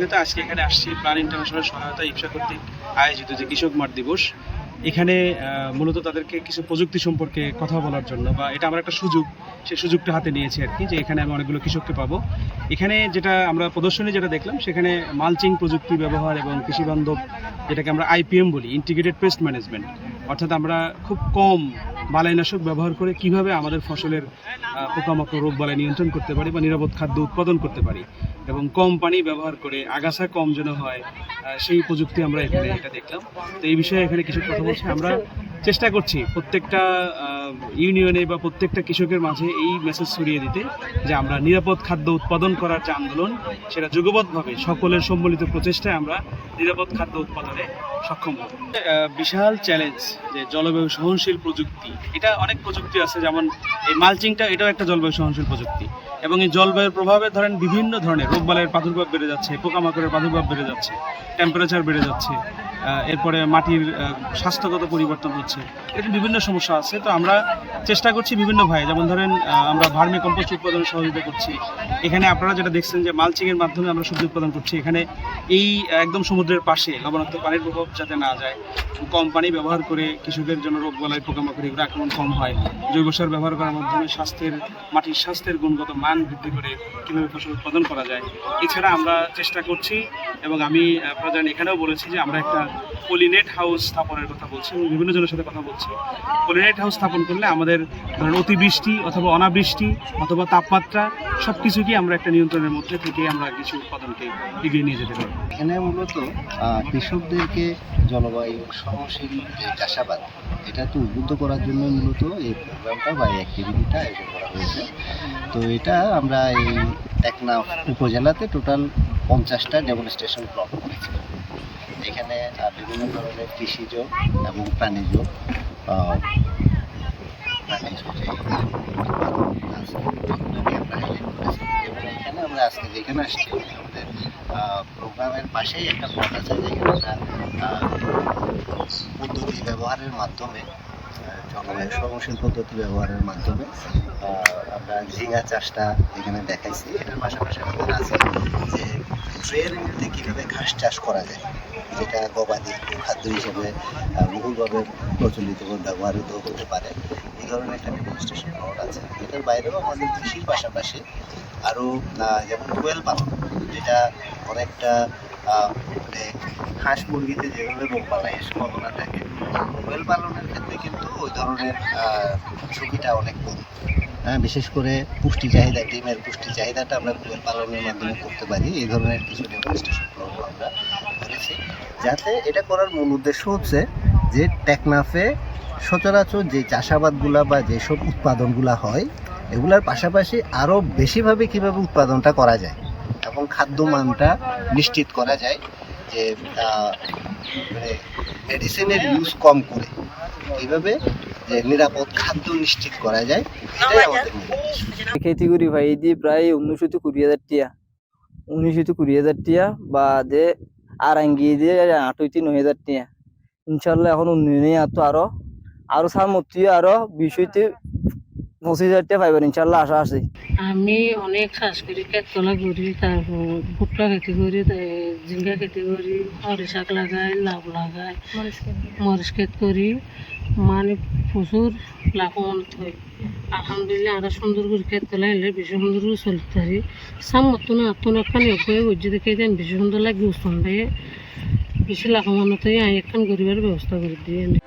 প্রেক্ষিতে আজকে এখানে আসছি প্ল্যান ইন্টারন্যাশনাল সহায়তা ইপসা কর্তৃক আয়োজিত যে কৃষক মাঠ দিবস, এখানে মূলত তাদেরকে কিছু প্রযুক্তি সম্পর্কে কথা বলার জন্য, বা এটা আমার একটা সুযোগ সেই সুযোগটা হাতে নিয়েছি আর কি, যে এখানে আমি অনেকগুলো কৃষককে পাবো। এখানে যেটা আমরা প্রদর্শনী যেটা দেখলাম, সেখানে মালচিং প্রযুক্তি ব্যবহার এবং কৃষি বান্ধব যেটাকে আমরা আইপিএম বলি ইন্টিগ্রেটেড পেস্ট ম্যানেজমেন্ট অর্থাৎ আমরা খুব কম বালাইনাশক ব্যবহার করে কীভাবে আমাদের ফসলের পোকামাকড় রোগ বালাই নিয়ন্ত্রণ করতে পারি বা নিরাপদ খাদ্য উৎপাদন করতে পারি এবং কম পানি ব্যবহার করে আগাছা কম যেন হয় সেই প্রযুক্তি আমরা এখানে এটা দেখলাম। তো এই বিষয়ে এখানে কিছু কথা বলছি। আমরা চেষ্টা করছি প্রত্যেকটা ইউনিয়নে বা প্রত্যেকটা কৃষকের মাঝে এই মেসেজ ছড়িয়ে দিতে যে আমরা নিরাপদ খাদ্য উৎপাদন করার যে আন্দোলন, সেটা যুগবদ্ধভাবে সকলের সম্মিলিত প্রচেষ্টায় আমরা নিরাপদ খাদ্য উৎপাদনে সক্ষম হব। বিশাল চ্যালেঞ্জ যে জলবায়ু সহনশীল প্রযুক্তি, এটা অনেক প্রযুক্তি আছে, যেমন এই মালচিংটা এটাও একটা জলবায়ু সহনশীল প্রযুক্তি। এবং এই জলবায়ুর প্রভাবে ধরেন বিভিন্ন ধরনের রোগবালাইয়ের প্রাদুর্ভাব বেড়ে যাচ্ছে, পোকামাকড়ের প্রাদুর্ভাব বেড়ে যাচ্ছে টেম্পারেচার বেড়ে যাচ্ছে। এরপরে মাটির স্বাস্থ্যগত পরিবর্তন হচ্ছে। এরকম বিভিন্ন সমস্যা আছে। তো আমরা চেষ্টা করছি বিভিন্ন ভাই, যেমন ধরেন আমরা ভার্মি কম্পোস্ট উৎপাদনে সহযোগিতা করছি। এখানে আপনারা যেটা দেখছেন যে মালচিংয়ের মাধ্যমে আমরা সবজি উৎপাদন করছি। এখানে এই একদম সমুদ্রের পাশে লবণাক্ত পানির প্রভাব যাতে না যায়, কম পানি ব্যবহার করে কৃষকের জন্য রোগ বালাই, পোকামাকড় এগুলো আক্রমণ কম হয়। জৈব সার ব্যবহার করার মাধ্যমে স্বাস্থ্যের, মাটির স্বাস্থ্যের গুণগত মান বৃদ্ধি করে কীভাবে ফসল উৎপাদন করা যায়। এছাড়া আমরা চেষ্টা করছি এবং আমি আপনারা এখানেও বলেছি যে আমরা একটা পলিনেট হাউস স্থাপনের কথা বলছি, এবং বিভিন্ন জনের সাথে কথা বলছি। পলিনেট হাউস স্থাপন করলে আমাদের অতিবৃষ্টি অথবা অনাবৃষ্টি অথবা তাপমাত্রা সব কিছুকেই আমরা একটা নিয়ন্ত্রণের মধ্যে থেকে আমরা কিছু উৎপাদনকে এগিয়ে নিয়ে যেতে পারি। এখানে মূলত কৃষকদেরকে জলবায়ু সহনশীল যে চাষাবাদ এটাকে উদ্বুদ্ধ করার জন্য মূলত এই প্রোগ্রামটা বা এই অ্যাক্টিভিটিটা আয়োজন করা হয়েছে। তো এটা আমরা এই টেকনাফ উপজেলাতে টোটাল পঞ্চাশটা ডেমনস্ট্রেশন প্লট করেছি। এখানে বিভিন্ন ধরনের কৃষিজ এবং প্রাণীজ এখানে আমরা আজকে যেখানে আসছি আমাদের প্রোগ্রামের পাশেই একটা পদ্ধতি ব্যবহারের মাধ্যমে জলবায়ু পদ্ধতি ব্যবহারের মাধ্যমে আমরা ঝিঙা চাষটা এখানে দেখাইছি। এটার পাশাপাশি আমাদের আছে মধ্যে কীভাবে ঘাস চাষ করা যায়, যেটা গবাদি খাদ্য হিসেবে বহুলভাবে প্রচলিত ব্যবহৃত হতে পারে। এই ধরনের একটা ডেমনস্ট্রেশন প্লট আছে। এটার বাইরেও আমাদের কৃষির পাশাপাশি আরও যেমন কোয়েল পালন, যেটা অনেকটা মানে হাঁস মুরগিতে যেভাবে রোগ বালাইয়ের সম্ভাবনা থাকে, কোয়েল পালনের ক্ষেত্রে কিন্তু ওই ধরনের ঝুঁকিটা অনেক কম। বিশেষ করে পুষ্টি চাহিদা, ডিমের পুষ্টি চাহিদাটা আমরা কোয়েল পালনের মাধ্যমে করতে পারি। এই ধরনের কিছু ডেমনস্ট্রেশন আমরা করেছি যাতে এটা করার মূল উদ্দেশ্য হচ্ছে যে টেকনাফে সচরাচর যে চাষাবাদগুলা বা যেসব উৎপাদনগুলা হয়, এগুলার পাশাপাশি আরও বেশিভাবে কীভাবে উৎপাদনটা করা যায় এবং খাদ্য মানটা নিশ্চিত করা যায় যে মানে মেডিসিনের ইউজ কম করে। কীভাবে যে নিরাপদ খাদ্য নিশ্চিত করা যায় এটাই আমাদের মূল খেতি করি ভাই এই দিয়ে প্রায় উনিশশো কুড়ি হাজার টিয়া। উনিশশো কুড়ি হাজার টিয়া বা যে আরাঙ্গি দিয়ে আট হইতে নয় হাজার টিয়া। ইনশাল্লাহ এখন উন্নয়নে আতো আরও আরও সার মতি আরও হইতে পঁচিশ হাজার টিয়া পাইবেন ইনশাল্লাহ আশা আছে। আমি অনেক চাষ করি কেতলা করি তারপর ভুট্টা খেতি করি ঝিঙ্গা খেতি করি হরি শাক লাগাই লাউ লাগাই মরিচ ক্ষেত করি। মানে প্রচুর লাভবান হয় আলহামদুলিল্লাহ আমরা সুন্দর করে ক্ষেত তোলা এলে বেশি সুন্দর করে চলতে পারি। সাম মতো না আত্ম একখান অভ্যয় বুঝে দেখে দেন বেশি সুন্দর লাগে উস্তান দিয়ে। বেশি লাভবান হতে আমি একখান গরিবের ব্যবস্থা করে দিই আমি।